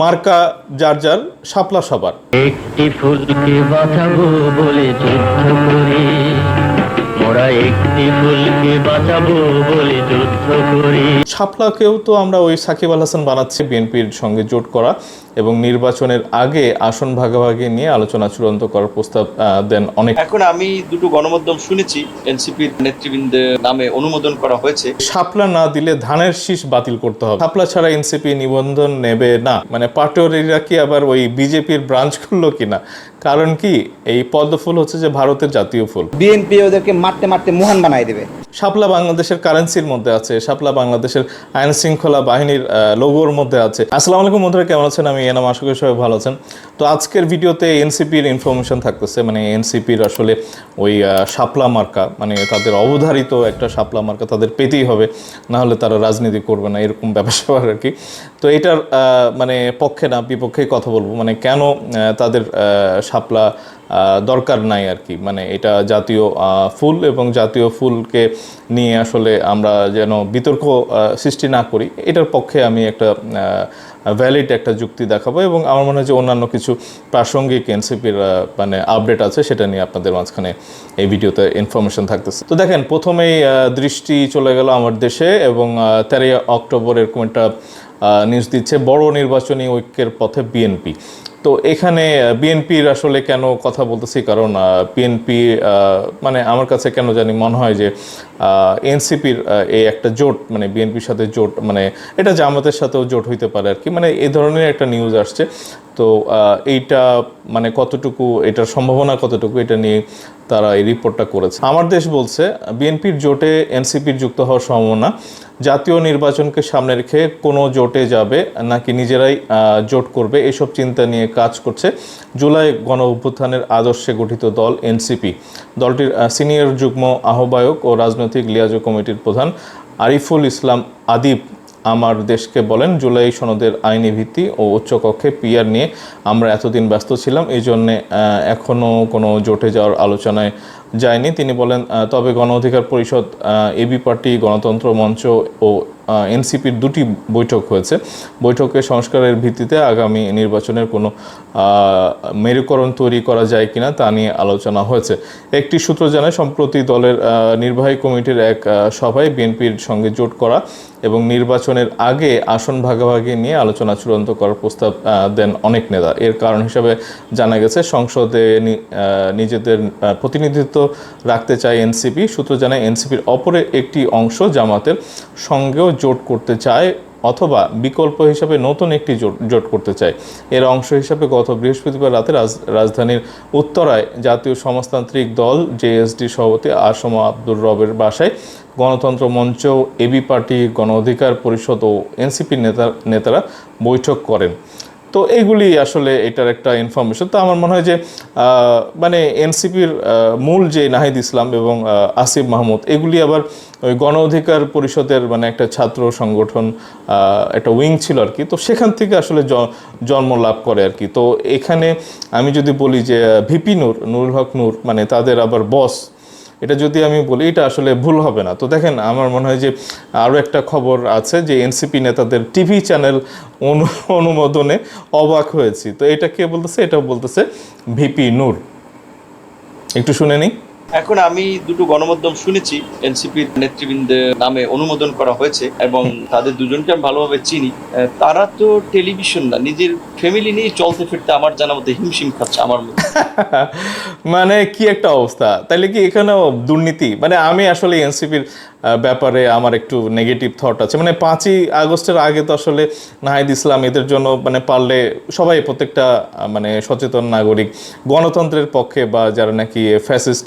মার্কা যার যার সাপলা সবার। একটি ফুলকে বাঁচাবো বলে যুদ্ধ করি মোরা একটি ফুলকে বাঁচাবো বলে যুদ্ধ করি। শাপলাকেও তো আমরা ওই সাকিব আল হাসান বানাচ্ছি বিএনপির সঙ্গে জোট করা। এবং নির্বাচনের আগে আসন ভাগাভাগি নিয়ে আলোচনা চূড়ান্ত করার প্রস্তাব দেন অনেক এখন আমি দুটো গণমাধ্যম শুনেছি এনসিপির নেতৃবৃন্দের নামে অনুমোদন করা হয়েছে। শাপলা না দিলে ধানের শীষ বাতিল করতে হবে। শাপলা ছাড়া এনসিপি নিবন্ধন নেবে না। মানে পাটোয়ারিরা কি আবার ওই বিজেপির ব্রাঞ্চ খুললো কিনা? কারণ কি এই পদ্ম ফুল হচ্ছে যে ভারতের জাতীয় ফুল। বিএনপি ওদেরকে মারতে মারতে মহান বানাই দেবে। শাপলা বাংলাদেশের কারেন্সির মধ্যে আছে। শাপলা বাংলাদেশের আইন শৃঙ্খলা বাহিনীর লোগোর মধ্যে আছে। আসসালামু আলাইকুম বন্ধুরা কেমন আছেন? আমি এনাম আশা করি সবাই ভালো আছেন। তো আজকের ভিডিওতে এনসিপির ইনফরমেশন থাকতেছে মানে এনসিপির আসলে ওই শাপলা মার্কা মানে তাদের অবধারিত একটা শাপলা মার্কা তাদের পেতেই হবে না হলে তারা রাজনীতি করবে না এরকম ব্যাপার স্যাপার আর কি। তো এটার মানে পক্ষে না বিপক্ষে কথা বলব মানে কেন তাদের আহ, দরকার নাই আর কি। মানে এটা জাতীয় ফুল এবং জাতীয় ফুলকে নিয়ে আসলে আমরা যেন বিতর্ক সৃষ্টি না করি, এটার পক্ষে আমি একটা ভ্যালিড একটা যুক্তি দেখাবো এবং আমার মনে হয় যে অন্যান্য কিছু প্রাসঙ্গিক এনসিপির মানে আপডেট আছে, সেটা নিয়ে আপনাদের মাঝখানে এই ভিডিওতে ইনফরমেশন থাকতেছে। তো দেখেন, প্রথমেই দৃষ্টি চলে গেল আমার দেশে এবং তেরোই অক্টোবর এরকম একটা নিউজ দিচ্ছে, বড় নির্বাচনী ঐক্যের পথে বিএনপি। তো এখানে বিএনপির আসলে কেন কথা বলতেছি? কারণ বিএনপি মানে আমার কাছে কেন জানি মনে হয় যে এনসিপির এই একটা জোট মানে বিএনপির সাথে জোট মানে এটা জামাতের সাথেও জোট হইতে পারে আর কি মানে এই ধরনের একটা নিউজ আসছে। তো এইটা মানে কতটুকু, এটার সম্ভাবনা কতটুকু, এটা নিয়ে তারা এই রিপোর্টটা করেছে। আমার দেশ বলছে, বিএনপির জোটে এনসিপির যুক্ত হওয়ার সম্ভাবনা, জাতীয় নির্বাচনকে সামনে রেখে কোনো জোটে যাবে নাকি নিজেরাই জোট করবে, এসব চিন্তা নিয়ে কাজ করছে। জুলাই গণ অভ্যুত্থানের আদর্শে গঠিত দল এনসিপি। দলটির সিনিয়র যুগ্ম আহ্বায়ক ও রাজনৈতিক লিয়াজো কমিটির প্রধান আরিফুল ইসলাম আদিব আমার দেশকে বলেন, জুলাই সনদের আইনি ভিত্তি ও উচ্চকক্ষে পিয়ার নিয়ে আমরা এতদিন ব্যস্ত ছিলাম এই জন্যে এখনও কোনো জোটে যাওয়ার আলোচনায় যায়নি। তিনি বলেন তবে গণ অধিকার পরিষদ এবি পার্টি, গণতন্ত্র মঞ্চ ও এনসিপির দুটি বৈঠক হয়েছে। বৈঠকে সংস্কারের ভিত্তিতে আগামী নির্বাচনের কোনো মেরুকরণ তৈরি করা যায় কিনা তা নিয়ে আলোচনা হয়েছে। একটি সূত্র জানায়, সম্প্রতি দলের নির্বাহী কমিটির এক সভায় বিএনপির সঙ্গে জোট করা এবং নির্বাচনের আগে আসন ভাগাভাগি নিয়ে আলোচনা চূড়ান্ত করার প্রস্তাব দেন অনেক নেতা। এর কারণ হিসেবে জানা গেছে, সংসদে নিজেদের প্রতিনিধিত্ব রাখতে চায় এনসিপি। সূত্র জানায়, এনসিপির অপরে একটি অংশ জামাতের সঙ্গেও জোট করতে চায় অথবা বিকল্প হিসাবে নতুন একটি জোট করতে চায়। এর অংশ হিসাবে গত বৃহস্পতিবার রাতে রাজ- রাজধানীর উত্তরায় জাতীয় সমাজতান্ত্রিক দল জেএসডি সভাপতি আসম আব্দুর রবের বাসায় গণতন্ত্র মঞ্চ এবি পার্টি গণ অধিকার পরিষদ ও এনসিপি নেতা নেতারা বৈঠক করেন। তো এইগুলি আসলে এটার একটা ইনফরমেশন তো আমার মনে হয় যে মানে এনসিপির মূল যে নাহিদ ইসলাম এবং আসিফ মাহমুদ, এগুলি আবার ওই গণ অধিকার পরিষদের মানে একটা ছাত্র সংগঠন একটা উইং ছিল আর কি। তো সেখান থেকে আসলে জন্ম লাভ করে আর কি। তো এখানে আমি যদি বলি যে ভিপি নূর, নুরুল হক নূর মানে তাদের আবার বস এটা যদি আমি বলি, এটা আসলে ভুল হবে না। তো দেখেন, আমার মনে হয় যে আরও একটা খবর আছে যে এনসিপি নেতাদের টিভি চ্যানেল অনু, অনুমোদনে অবাক হয়েছি। তো এটা কে বলতেছে? এটা বলতেছে ভিপি নূর। একটু শুনে নিই। এখন আমি দুটো গণমাধ্যম শুনেছি এনসিপির নেতৃবৃন্দের নামে অনুমোদন করা হয়েছে এবং তাদের দুজনকে আমি ভালোভাবে চিনি। তারা তো টেলিভিশন না, নিজের ফ্যামিলি নিয়ে চলতে ফিরতে আমার জানা মতো হিমশিম খাচ্ছে আমার মতো। মানে কি একটা অবস্থা? তাইলে কি এখানেও দুর্নীতি? মানে আমি আসলে এনসিপির ব্যাপারে আমার একটু নেগেটিভ থট আছে। মানে পাঁচই আগস্টের আগে তো আসলে নাহিদ ইসলাম এদের জন্য মানে পারলে সবাই প্রত্যেকটা মানে সচেতন নাগরিক, গণতন্ত্রের পক্ষে বা যারা নাকি ফ্যাসিস্ট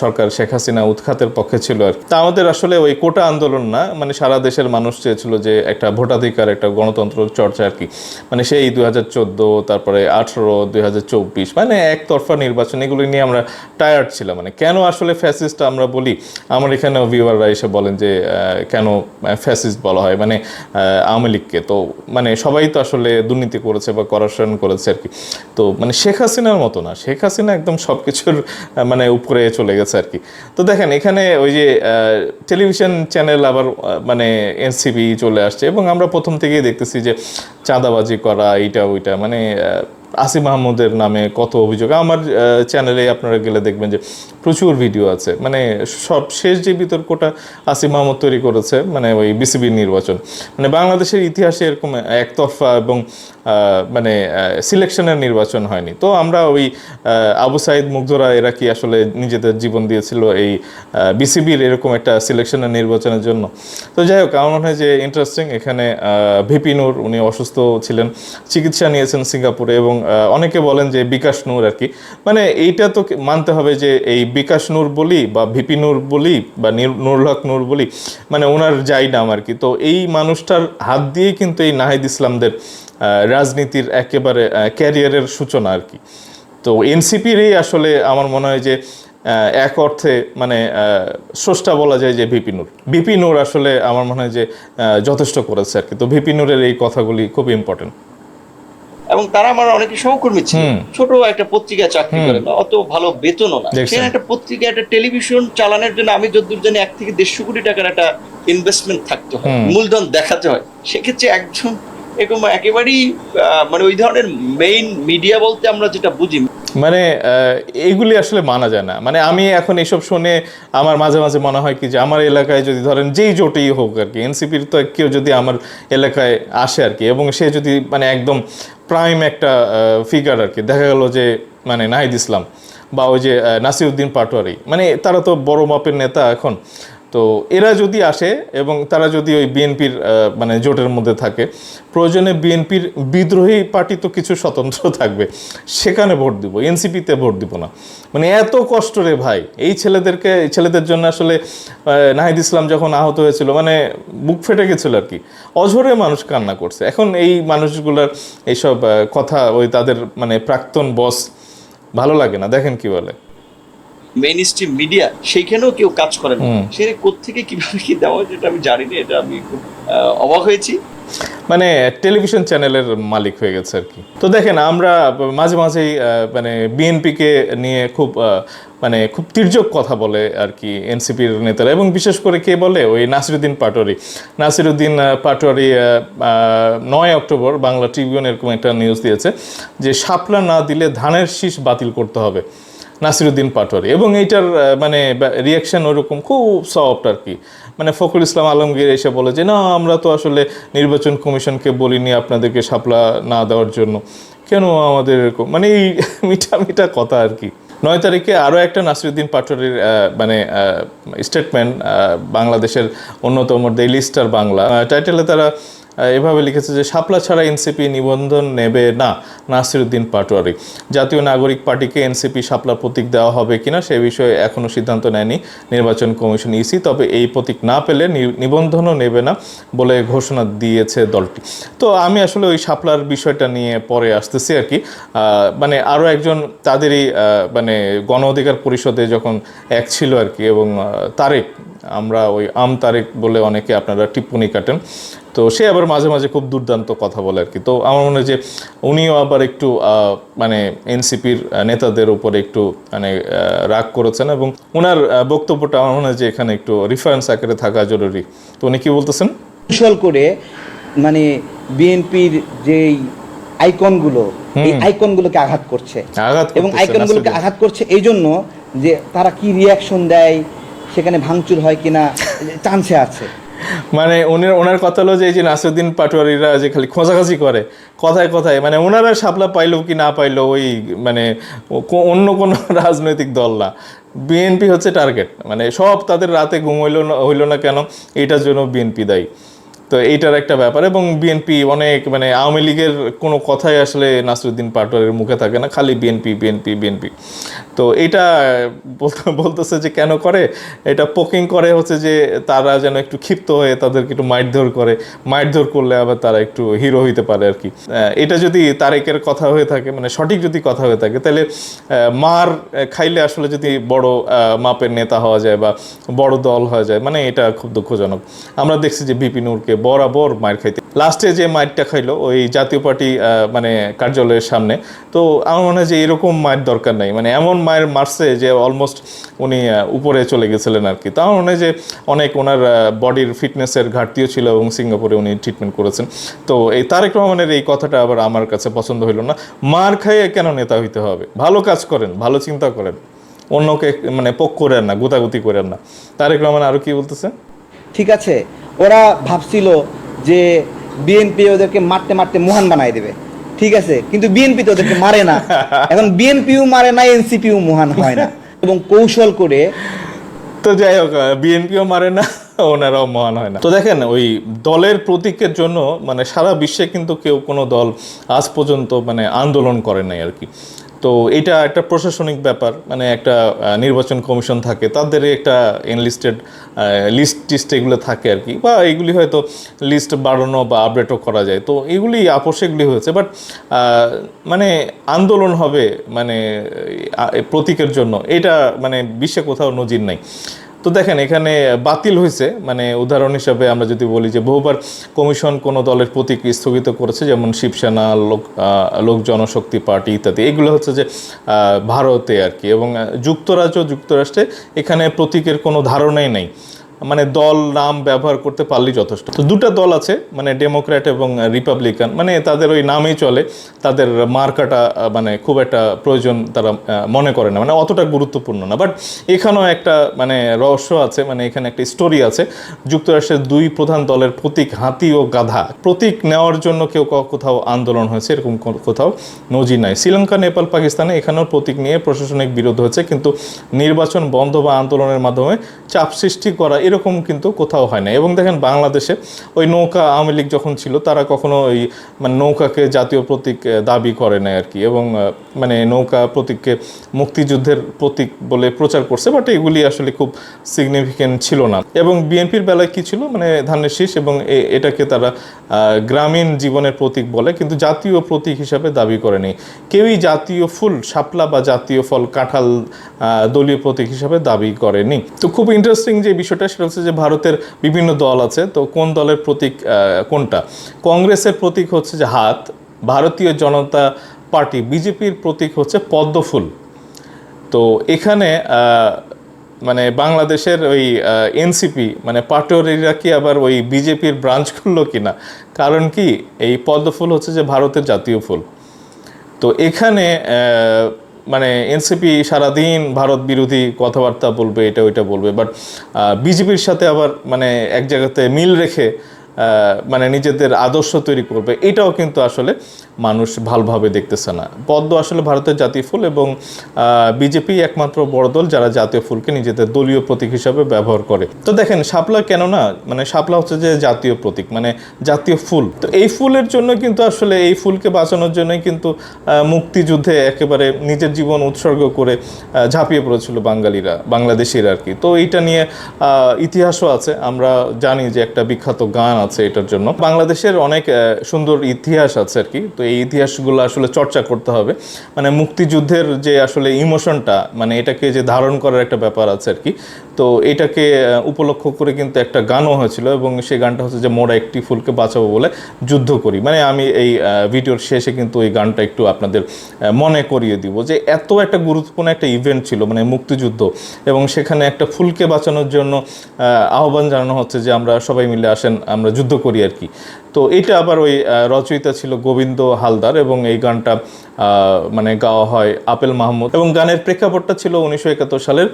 সরকার শেখ হাসিনা উৎখাতের পক্ষে ছিল আর। তা আমাদের আসলে ওই কোটা আন্দোলন না মানে সারা দেশের মানুষ চেয়েছিল যে একটা ভোটাধিকার, একটা গণতন্ত্র চর্চা আর কি। মানে সেই দুই হাজার চোদ্দ, তারপরে আঠেরো, দুই হাজার চব্বিশ মানে একতরফা নির্বাচন, এগুলো নিয়ে আমরা টায়ার্ড ছিলাম। মানে কেন আসলে ফ্যাসিস্ট আমরা বলি? আমার এখানেও ভিউয়াররা এসে বলেন যে কেন ফ্যাসিস্ট বলা হয়? মানে আওয়ামী লীগকে। তো মানে সবাই তো আসলে দুর্নীতি করেছে বা করাপশন করেছে আর কি। তো মানে শেখ হাসিনার মতো না। শেখ হাসিনা একদম সব কিছুর মানে উপরে চলে গেছে আর কি। তো দেখেন, এখানে ওই যে টেলিভিশন চ্যানেল আবার মানে এনসিবি চলে আসছে এবং আমরা প্রথম থেকেই দেখতেছি যে চাঁদাবাজি করা, এইটা, ওইটা মানে আসিফ মাহমুদের নামে কত অভিযোগ। আমার চ্যানেলে আপনারা গেলে দেখবেন যে প্রচুর ভিডিও আছে। মানে সব শেষ যে বিতর্কটা আসিফ মাহমুদ তৈরি করেছে মানে ওই বিসিবির নির্বাচন। মানে বাংলাদেশের ইতিহাসে এরকম একতরফা এবং মানে সিলেকশনের নির্বাচন হয়নি। তো আমরা ওই আবু সাইদ মুগ্ধরা এরা কি আসলে নিজেদের জীবন দিয়েছিল এই বিসিবির এরকম একটা সিলেকশনের নির্বাচনের জন্য? তো যাই হোক, আমার মনে হয় যে ইন্টারেস্টিং এখানে ভিপি নূর উনি অসুস্থ ছিলেন, চিকিৎসা নিয়েছেন সিঙ্গাপুরে এবং অনেকে বলেন যে বিকাশ নূর আর কি। মানে এইটা তো মানতে হবে যে এই বিকাশ নূর বলি বা ভিপি নূর বলি বা নীর- নুরুল হক নূর বলি মানে ওনার যাই নাম আর কি। তো এই মানুষটার হাত দিয়েই কিন্তু এই নাহিদ ইসলামদের রাজনীতির একেবারে ক্যারিয়ারের সূচনা আর কি। তো এনসিপিরই আসলে আমার মনে হয় যে এক অর্থে মানে স্রষ্টা বলা যায় যে ভিপি নূর। ভিপি নূর আসলে আমার মনে হয় যে যথেষ্ট করেছে আর কি। তো ভিপি নূরের এই কথাগুলি খুব ইম্পর্টেন্ট এবং তারা আমার অনেকে সহকর্মী ছিল। ছোট একটা পত্রিকায় চাকরি করে বা অত ভালো বেতনও না। সেখানে একটা পত্রিকা একটা টেলিভিশন চালানোর জন্য আমি যতদূর জানি এক থেকে দেড়শো কোটি টাকার একটা ইনভেস্টমেন্ট থাকতে হয় মূলধন দেখাতে হয়। সেক্ষেত্রে একজন এরকম একেবারেই মানে ওই ধরনের মেইন মিডিয়া বলতে আমরা যেটা বুঝি। মানে এইগুলি আসলে মানা যায় না। মানে আমি এখন এইসব শুনে আমার মাঝে মাঝে মনে হয় কি যে আমার এলাকায় যদি ধরেন যেই জোটেই হোক আর কি এনসিপির তো কেউ যদি আমার এলাকায় আসে আর কি এবং সে যদি মানে একদম প্রাইম একটা ফিগার আর কি দেখা গেল যে মানে নাহিদ ইসলাম বা ওই যে নাসিরউদ্দিন পাটোয়ারি। মানে তারা তো বড় মাপের নেতা এখন। তো এরা যদি আসে এবং তারা যদি ওই বিএনপির মানে জোটের মধ্যে থাকে, প্রয়োজনে বিএনপির বিদ্রোহী পার্টি তো কিছু স্বতন্ত্র থাকবে, সেখানে ভোট দিব, এনসিপিতে ভোট দিব না। মানে এত কষ্ট রে ভাই, এই ছেলেদেরকে ছেলেদের জন্য আসলে নাহিদ ইসলাম যখন আহত হয়েছিল মানে বুক ফেটে গেছিল আর কি। অঝরে মানুষ কান্না করছে। এখন এই মানুষগুলোর এইসব কথা, ওই তাদের মানে প্রাক্তন বস, ভালো লাগে না, দেখেন কি বলে। মেইন স্ট্রিম মিডিয়া সেইখানেও কেউ কাজ করে না। হুম। কোথেকে কীভাবে কি দেওয়া যেটা আমি জানি না এটা আমি খুব অবাক হয়েছি। মানে টেলিভিশন চ্যানেলের মালিক হয়ে গেছে আর কি। তো দেখেন আমরা মাঝে মাঝেই মানে বিএনপিকে নিয়ে খুব মানে খুব তির্যক কথা বলে আর কি এনসিপির নেতারা। এবং বিশেষ করে কে বলে? ওই নাসিরুদ্দিন পাটোয়ারি। নাসিরুদ্দিন পাটোয়ারি নয় অক্টোবর বাংলা ট্রিবিউন এরকম একটা নিউজ দিয়েছে যে শাপলা না দিলে ধানের শীষ বাতিল করতে হবে। নাসিরুদ্দিন পাটোয়ারি। এবং এইটার মানে রিয়াকশন ওরকম খুব সফট আর কি। মানে ফখরুল ইসলাম আলমগীর এসে বলে যে, না, আমরা তো আসলে নির্বাচন কমিশনকে বলিনি আপনাদেরকে শাপলা না দেওয়ার জন্য। কেন আমাদের এরকম? মানে এই মিঠা মিঠা কথা আর কি। নয় তারিখে আরও একটা নাসিরুদ্দিন পাটোয়ারির মানে স্টেটমেন্ট বাংলাদেশের অন্যতম ডেইলি স্টার বাংলা টাইটেলে তারা এভাবে লিখেছে যে শাপলা ছাড়া এনসিপি নিবন্ধন নেবে না। নাসিরুদ্দিন পাটোয়ারি, জাতীয় নাগরিক পার্টিকে এনসিপি শাপলা প্রতীক দেওয়া হবে কিনা সে বিষয়ে এখনও সিদ্ধান্ত নেয়নি নির্বাচন কমিশন ইসি, তবে এই প্রতীক না পেলে নিবন্ধনও নেবে না, বলে ঘোষণা দিয়েছে দলটি। তো আমি আসলে ওই শাপলার বিষয়টা নিয়ে পরে আসতেছি আর কি। মানে আরও একজন তাদেরই মানে গণ অধিকার পরিষদে যখন এক ছিল আর কি, এবং তারেক আমরা ওই আম তারেক বলে অনেকে আপনারা টিপ্পনি কাটেন। তো সে আবার মাঝে মাঝে খুব দুর্দান্ত কথা বলে আর কি। তো আমার মনে হয় যে উনিও আবার একটু আহ, মানে এনসিপির নেতাদের উপরে একটু মানে রাগ করেছেন এবং ওনার বক্তব্যটা আমার মনে হয় যে এখানে একটু রিফারেন্স আকারে থাকা জরুরি। তো উনি কি বলতেছেন? কৌশল করে মানে বিএনপির যেই আইকনগুলো এই আইকনগুলোকে আঘাত করছে। আঘাত এবং আইকনগুলোকে আঘাত করছে এই জন্য যে তারা কি রিয়াকশন দেয় সেখানে ভাঙচুর হয় কিনা, চান্সে আছে। মানে উনি ওনার কথা হলো যে এই যে নাসিরুদ্দিন পাটোয়ারিরা যে খালি খোঁজাখাজি করে, কথায় কথায় মানে ওনারা শাপলা পাইলো কি না পাইলো ওই মানে অন্য কোনো রাজনৈতিক দল না। বিএনপি হচ্ছে টার্গেট মানে সব তাদের রাতে ঘুম হইল না হইল না কেন, এটার জন্য বিএনপি দায়ী। তো এইটার একটা ব্যাপার, এবং বিএনপি অনেক মানে আওয়ামী লীগের কোনো কথাই আসলে নাসরুদ্দিন পাটোয়ারির মুখে থাকে না, খালি বিএনপি বিএনপি বিএনপি। তো এটা বলতে- বলতেছে যে কেন করে? এটা পোকিং করে হচ্ছে যে তারা যেন একটু ক্ষিপ্ত হয়ে তাদেরকে একটু মারধর করে। মারধর করলে আবার তারা একটু হিরো হইতে পারে আর কি। এটা যদি তারেকের কথা হয়ে থাকে মানে সঠিক যদি কথা হয়ে থাকে, তাহলে মার খাইলে আসলে যদি বড় মাপের নেতা হওয়া যায় বা বড় দল হওয়া যায় মানে এটা খুব দুঃখজনক। আমরা দেখছি যে বিপিনুরকে বরাবর মায়ের খাইতে লাস্টে যে মাইটটা খাইলো, ওই জাতীয় পার্টি মানে কার্যালয়ের সামনে, তো আমার মনে হয় যে এরকম মায়ের দরকার নাই। মানে এমন মায়ের মারছে যে অলমোস্ট উনি উপরে চলে গেছিলেন আর কি তো আমার মনে হয় যে অনেক ওনার বডির ফিটনেসের ঘাটতিও ছিল এবং সিঙ্গাপুরে উনি ট্রিটমেন্ট করেছেন। তো এই তারেক রহমানের এই কথাটা আবার আমার কাছে পছন্দ হইল না। মার খাইয়ে কেন নেতা হইতে হবে? ভালো কাজ করেন, ভালো চিন্তা করেন। অন্যকে মানে পোক করেন না, গুতাগুতি করেন না। তারেক রহমান আরও কি বলতেছে? ঠিক আছে। ওরা ভাবছিল যে বিএনপি ওদেরকে মারতে মারতে মহান বানাই দেবে। ঠিক আছে? কিন্তু বিএনপি তো ওদেরকে মারে না। এখন বিএনপিও মারে না এনসিপিও মহান হয় না। এবং কৌশল করে তো যাই হোক বিএনপিও মারে না ওনারাও মহান হয় না। তো দেখেন ওই দলের প্রতীকের জন্য মানে সারা বিশ্বে কিন্তু কেউ কোনো দল আজ পর্যন্ত মানে আন্দোলন করে নাই আর কি। তো এটা একটা প্রশাসনিক ব্যাপার মানে একটা নির্বাচন কমিশন থাকে, তাদের একটা এনলিস্টেড লিস্ট টিস্ট এগুলো থাকে আর কি, বা এগুলি হয়তো লিস্ট বাড়ানো বা আপডেটও করা যায়, তো এগুলি আপোষ এগুলি হয়েছে বাট মানে আন্দোলন হবে মানে প্রতীকের জন্য, এটা মানে বিশ্বে কোথাও নজির নাই। তো দেখেন, এখানে বাতিল হয়েছে। মানে উদাহরণ হিসাবে আমরা যদি বলি যে বহুবার কমিশন কোনো দলের প্রতীক স্থগিত করেছে, যেমন শিবসেনা, লোক লোক জনশক্তি পার্টি ইত্যাদি। এগুলো হচ্ছে যে ভারতে আর কি। এবং যুক্তরাজ্য, যুক্তরাষ্ট্রে এখানে প্রতীকের কোনো ধারণাই নেই। মানে দল, নাম ব্যবহার করতে পারলেই যথেষ্ট। তো দুটো দল আছে মানে ডেমোক্র্যাট এবং রিপাবলিকান মানে তাদের ওই নামেই চলে। তাদের মার্কাটা মানে খুব একটা প্রয়োজন তারা মনে করে না। মানে অতটা গুরুত্বপূর্ণ না। বাট এখানেও একটা মানে রহস্য আছে মানে এখানে একটা স্টোরি আছে। যুক্তরাষ্ট্রের দুই প্রধান দলের প্রতীক হাতি ও গাধা। প্রতীক নেওয়ার জন্য কেউ কোথাও আন্দোলন হয়েছে, এরকম কোথাও নজির নাই। শ্রীলঙ্কা, নেপাল, পাকিস্তানে এখানেও প্রতীক নিয়ে প্রশাসনিক বিরোধ হয়েছে। কিন্তু নির্বাচন বন্ধ বা আন্দোলনের মাধ্যমে চাপ সৃষ্টি করা এরকম কিন্তু কোথাও হয় না এবং দেখেন বাংলাদেশে ওই নৌকা আওয়ামী লীগ যখন ছিল, তারা কখনো ওই মানে নৌকাকে জাতীয় প্রতীক দাবি করে না আর কি। এবং মানে নৌকা প্রতীককে মুক্তিযুদ্ধের প্রতীক বলে প্রচার করছে, বাট এগুলি আসলে খুব সিগনিফিকেন্ট ছিল না। এবং বিএনপির বেলায় কি ছিল? মানে ধানের শীষ এবং এটাকে তারা গ্রামীণ জীবনের প্রতীক বলে, কিন্তু জাতীয় প্রতীক হিসাবে দাবি করেনি। কেউই জাতীয় ফুল, শাপলা বা জাতীয় ফল, কাঁঠাল দলীয় প্রতীক হিসাবে দাবি করেনি। তো খুব ইন্টারেস্টিং যে বিষয়টা সেটা হচ্ছে যে ভারতের বিভিন্ন দল আছে, তো কোন দলের প্রতীক কোনটা? কংগ্রেসের প্রতীক হচ্ছে যে হাত, ভারতীয় জনতা পার্টি, বিজেপির প্রতীক হচ্ছে পদ্মফুল। তো এখানে মানে বাংলাদেশের ওই এনসিপি মানে পাটোয়ারিরা কি আবার ওই বিজেপির ব্রাঞ্চ খুললো কিনা? কারণ কি, এই পদ্মফুল হচ্ছে যে ভারতের জাতীয় ফুল। তো এখানে মানে এনসিপি সারাদিন ভারত বিরোধী কথাবার্তা বলবে, এটা ওইটা বলবে বাট বিজেপির সাথে আবার মানে এক জায়গাতে মিল রেখে মানে নিজেদের আদর্শ তৈরি করবে, এটাও কিন্তু আসলে মানুষ ভালোভাবে দেখতেছে না। পদ্ম আসলে ভারতের জাতীয় ফুল এবং বিজেপি একমাত্র বড় দল যারা জাতীয় ফুলকে নিজেদের দলীয় প্রতীক হিসাবে ব্যবহার করে। তো দেখেন, শাপলা কেন না? মানে শাপলা হচ্ছে যে জাতীয় প্রতীক মানে জাতীয় ফুল। তো এই ফুলের জন্য কিন্তু আসলে এই ফুলকে বাঁচানোর জন্যই কিন্তু মুক্তিযুদ্ধে একেবারে নিজের জীবন উৎসর্গ করে ঝাঁপিয়ে পড়েছিল বাঙালিরা, বাংলাদেশিরা আর কি। তো এইটা নিয়ে ইতিহাসও আছে। আমরা জানি যে একটা বিখ্যাত গান আছে এটার জন্য। বাংলাদেশের অনেক সুন্দর ইতিহাস আছে আর কি। তো এই ইতিহাসগুলো আসলে চর্চা করতে হবে। মানে মুক্তিযুদ্ধের যে আসলে ইমোশনটা মানে এটাকে যে ধারণ করার একটা ব্যাপার আছে আর কি। তো এটাকে উপলক্ষ করে কিন্তু একটা গানও হয়েছিল এবং সেই গানটা হচ্ছে যে মোরা একটি ফুলকে বাঁচাবো বলে যুদ্ধ করি। মানে আমি এই ভিডিওর শেষে কিন্তু এই গানটা একটু আপনাদের মনে করিয়ে দিব যে এত একটা গুরুত্বপূর্ণ একটা ইভেন্ট ছিল মানে মুক্তিযুদ্ধ। এবং সেখানে একটা ফুলকে বাঁচানোর জন্য আহ্বান জানানো হচ্ছে যে আমরা সবাই মিলে আসেন, আমরা যুদ্ধ করি আর কি। তো এটা আবার ওই রচয়িতা ছিল গোবিন্দ হালদার এবং এই গানটা মানে গাওয়া হয় আপেল মাহমুদ এবং গানের প্রেক্ষাপটটা ছিল উনিশশো একাত্তর সালের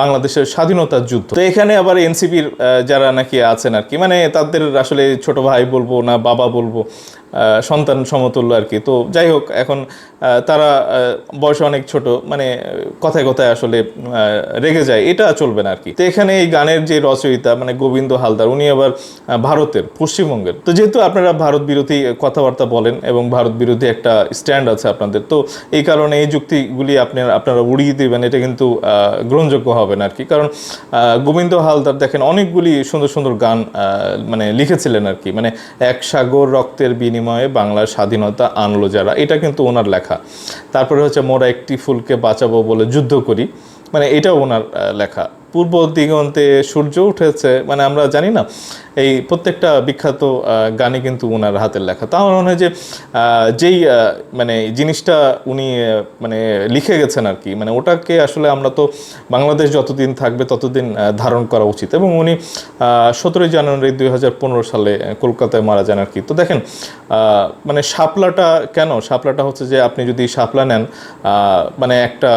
বাংলাদেশের স্বাধীনতার যুদ্ধ। তো এখানে আবার এনসিপির যারা নাকি আছেন আর কি মানে তাদের আসলে ছোট ভাই বলব না বাবা বলব সন্তান সমতুল্য আর কি। তো যাই হোক, এখন তারা বয়সে অনেক ছোট মানে কথায় কথায় আসলে রেগে যায়, এটা চলবে না আর কি। তো এখানে এই গানের যে রচয়িতা মানে গোবিন্দ হালদার, উনি আবার ভারতের, পশ্চিমবঙ্গের। তো যেহেতু আপনারা ভারত বিরোধী কথাবার্তা বলেন এবং ভারত বিরোধী একটা স্ট্যান্ড আছে আপনাদের, তো এই কারণে এই যুক্তিগুলি আপনারা আপনারা উড়িয়ে দেবেন, এটা কিন্তু গ্রহণযোগ্য হবে না আর কি কারণ গোবিন্দ হালদার দেখেন অনেকগুলি সুন্দর সুন্দর গান মানে লিখেছিলেন আর কি মানে এক সাগর রক্তের বিনিময়ে বাংলার স্বাধীনতা আনলো যারা, এটা কিন্তু ওনার লেখা। তারপরে হচ্ছে, মোরা একটি ফুলকে বাঁচাবো বলে যুদ্ধ করি। মানে এটাও ওনার লেখা। পূর্ব দিগন্তে সূর্য উঠেছে মানে আমরা জানি না, এই প্রত্যেকটা বিখ্যাত গানে কিন্তু ওনার হাতের লেখা। তো আমার মনে হয় যে যেই মানে জিনিসটা উনি মানে লিখে গেছেন আর কি মানে ওটাকে আসলে আমরা তো বাংলাদেশ যতদিন থাকবে ততদিন ধারণ করা উচিত। এবং উনি সতেরোই জানুয়ারি দুই হাজার পনেরো সালে কলকাতায় মারা যান আর কি। তো দেখেন মানে শাপলাটা কেন? শাপলাটা হচ্ছে যে আপনি যদি শাপলা নেন মানে একটা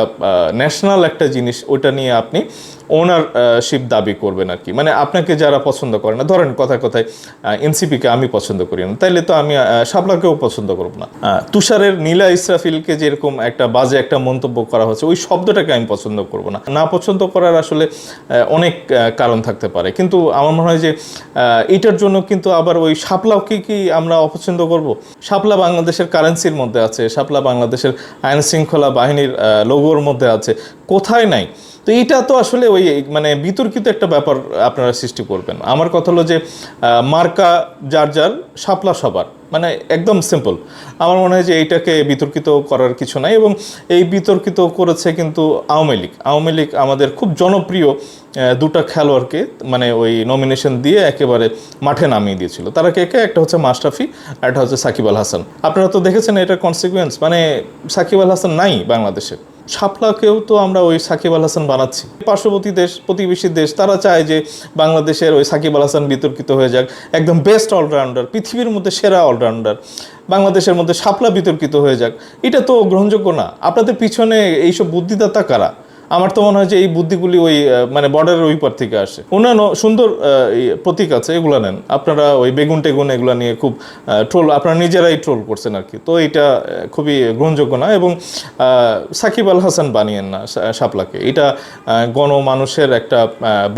ন্যাশনাল একটা জিনিস ওটা নিয়ে আপনি ওনারশিপ দাবি করবেন আর কি। মানে আপনাকে যারা পছন্দ করে না, ধরেন কথায় কথায় এনসিপিকে আমি পছন্দ করি না, তাইলে তো আমি শাপলাকেও পছন্দ করব না। তুষারের নীলা ইসরাফিলকে যেরকম একটা বাজে একটা মন্তব্য করা হচ্ছে, ওই শব্দটাকে আমি পছন্দ করব না। না পছন্দ করার আসলে অনেক কারণ থাকতে পারে। কিন্তু আমার মনে হয় যে এটার জন্য কিন্তু আবার ওই শাপলাকে কি আমরা অপছন্দ করব? শাপলা বাংলাদেশের কারেন্সির মধ্যে আছে, শাপলা বাংলাদেশের আইন শৃঙ্খলা বাহিনীর লোগোর মধ্যে আছে। কোথায় নাই? তো এটা তো আসলে ওই মানে বিতর্কিত একটা ব্যাপার আপনারা সৃষ্টি করবেন। আমার কথা হলো যে মার্কা যার যার শাপলা সবার। মানে একদম সিম্পল আমার মনে হয় যে এইটাকে বিতর্কিত করার কিছু নাই এবং এই বিতর্কিত করেছে কিন্তু আওয়ামী লীগ। আওয়ামী লীগ আমাদের খুব জনপ্রিয় দুটা খেলোয়াড়কে মানে ওই নমিনেশন দিয়ে একেবারে মাঠে নামিয়ে দিয়েছিল। তারা কে কে? একটা হচ্ছে মাশরাফি, আর একটা হচ্ছে সাকিব আল হাসান। আপনারা তো দেখেছেন এটা কনসিকুয়েন্স মানে সাকিব আল হাসান নাই বাংলাদেশে। শাপলাকেও তো আমরা ওই সাকিব আল হাসান বানাচ্ছি। পার্শ্ববর্তী দেশ, প্রতিবেশী দেশ, তারা চায় যে বাংলাদেশের ওই সাকিব আল হাসান বিতর্কিত হয়ে যাক। একদম বেস্ট অলরাউন্ডার পৃথিবীর মধ্যে সেরা অলরাউন্ডার বাংলাদেশের মধ্যে শাপলা বিতর্কিত হয়ে যাক। এটা তো গ্রহণযোগ্য না। আপনাদের পিছনে এইসব বুদ্ধিদাতা কারা? আমার তো মনে হয় যে এই বুদ্ধিগুলি ওই মানে বর্ডারের ওই পার থেকে আসে। অন্যান্য সুন্দর প্রতীক আছে, এগুলো নেন। আপনারা ওই বেগুন টেগুন এগুলো নিয়ে খুব ট্রোল আপনারা নিজেরাই ট্রোল করছেন আর কি তো এটা খুবই গ্রহণযোগ্য না এবং সাকিব আল হাসান বানিয়েন না শাপলাকে। এটা গণমানুষের একটা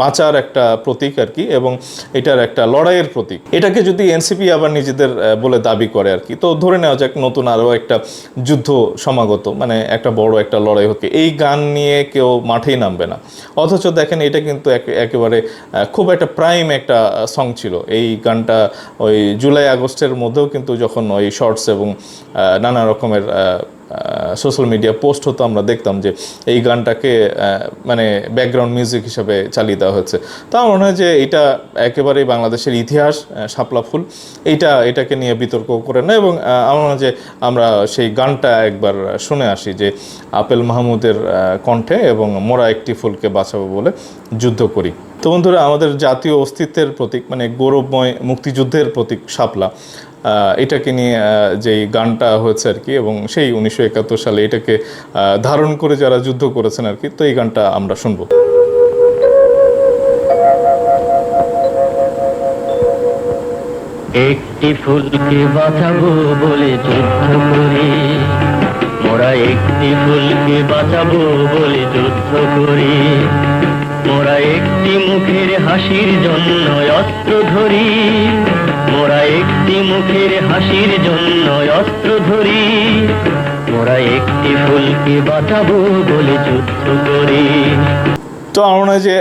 বাঁচার একটা প্রতীক আর কি এবং এটার একটা লড়াইয়ের প্রতীক। এটাকে যদি এনসিপি আবার নিজেদের বলে দাবি করে আর কি তো ধরে নেওয়া যাক নতুন আরও একটা যুদ্ধ সমাগত মানে একটা বড় একটা লড়াই হচ্ছে। এই গান নিয়ে কেউ মাঠেই নামবে না। অথচ দেখেন এটা কিন্তু এক- একেবারে খুব একটা প্রাইম একটা সং ছিল। এই গানটা ওই জুলাই আগস্টের মধ্যেও কিন্তু যখন ওই শর্টস এবং নানা রকমের সোশ্যাল মিডিয়া পোস্ট হতো, আমরা দেখতাম যে এই গানটাকে মানে ব্যাকগ্রাউন্ড মিউজিক হিসাবে চালিয়ে দেওয়া হয়েছে তা আমার মনে হয় যে এটা একেবারেই বাংলাদেশের ইতিহাস শাপলা ফুল। এইটা এটাকে নিয়ে বিতর্ক করে না এবং আমার মনে হয় যে আমরা সেই গানটা একবার শুনে আসি যে আপেল মাহমুদের কণ্ঠে এবং মোরা একটি ফুলকে বাঁচাবো বলে যুদ্ধ করি। তো বন্ধুরা, আমাদের জাতীয় অস্তিত্বের প্রতীক মানে গৌরবময় মুক্তিযুদ্ধের প্রতীক শাপলা। এটাকে নিয়ে যেই গানটা হয়েছে আর কি, এবং সেই উনিশশো একাত্তর সালে এটাকে ধারণ করে যারা যুদ্ধ করেছেন আর কি, তো এই গানটা আমরা শুনব। একটি ফুলকে বাঁচাবো বলে যুদ্ধ করি। মোরা একটি ফুলকে বাঁচাবো বলে যুদ্ধ করি। মোরা একটি মুখের হাসির জন্য অস্ত্র ধরি। মোরা একটি মুখের হাসির জন্য অস্ত্র ধরি। মোরা একটি ফুলকে বাঁচাবো বলে যুদ্ধ করি। তো আমার মনে হয় যে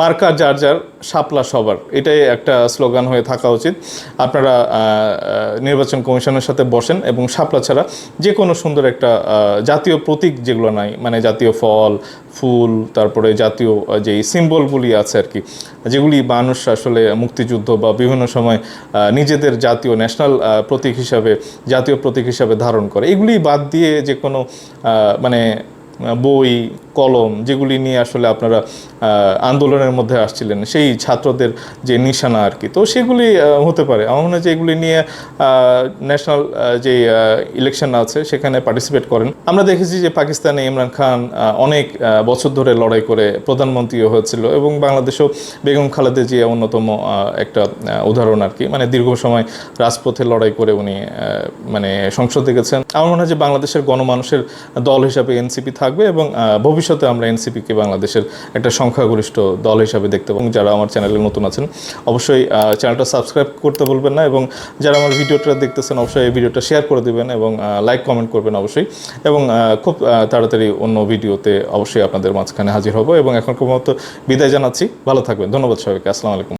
মার্কা যার যার শাপলা সবার। এটাই একটা স্লোগান হয়ে থাকা উচিত। আপনারা নির্বাচন কমিশনের সাথে বসেন এবং শাপলা ছাড়া যে কোনো সুন্দর একটা জাতীয় প্রতীক যেগুলো নাই মানে জাতীয় ফল, ফুল, তারপরে জাতীয় যেই সিম্বলগুলি আছে আর কি, যেগুলি মানুষ আসলে মুক্তিযুদ্ধ বা বিভিন্ন সময় নিজেদের জাতীয় ন্যাশনাল প্রতীক হিসাবে, জাতীয় প্রতীক হিসাবে ধারণ করে। এগুলি বাদ দিয়ে যে কোনো মানে বই, কলম যেগুলি নিয়ে আসলে আপনারা আন্দোলনের মধ্যে আসছিলেন, সেই ছাত্রদের যে নিশানা আর কি। তো সেগুলি হতে পারে। আমার মনে হয় যে এগুলি নিয়ে ন্যাশনাল যে ইলেকশন আছে, সেখানে পার্টিসিপেট করেন। আমরা দেখেছি যে পাকিস্তানে ইমরান খান অনেক বছর ধরে লড়াই করে প্রধানমন্ত্রীও হয়েছিল এবং বাংলাদেশেও বেগম খালেদা জিয়া অন্যতম একটা উদাহরণ আর কি। মানে দীর্ঘ সময় রাজপথে লড়াই করে উনি মানে সংসদে গেছেন। আমার মনে হয় যে বাংলাদেশের গণমানুষের দল হিসাবে এনসিপি থাকবে এবং ভবিষ্যতে আমরা এনসিপিকে বাংলাদেশের একটা সংখ্যাগরিষ্ঠ দল হিসাবে দেখতে পাবো। যারা আমার চ্যানেলে নতুন আছেন, অবশ্যই চ্যানেলটা সাবস্ক্রাইব করতে বলবেন না এবং যারা আমার ভিডিওটা দেখতেছেন, অবশ্যই এই ভিডিওটা শেয়ার করে দেবেন এবং লাইক, কমেন্ট করবেন অবশ্যই এবং খুব তাড়াতাড়ি অন্য ভিডিওতে অবশ্যই আপনাদের মাঝখানে হাজির হব এবং এখন মতো বিদায় জানাচ্ছি। ভালো থাকবেন। ধন্যবাদ সবাইকে। আসসালামু আলাইকুম।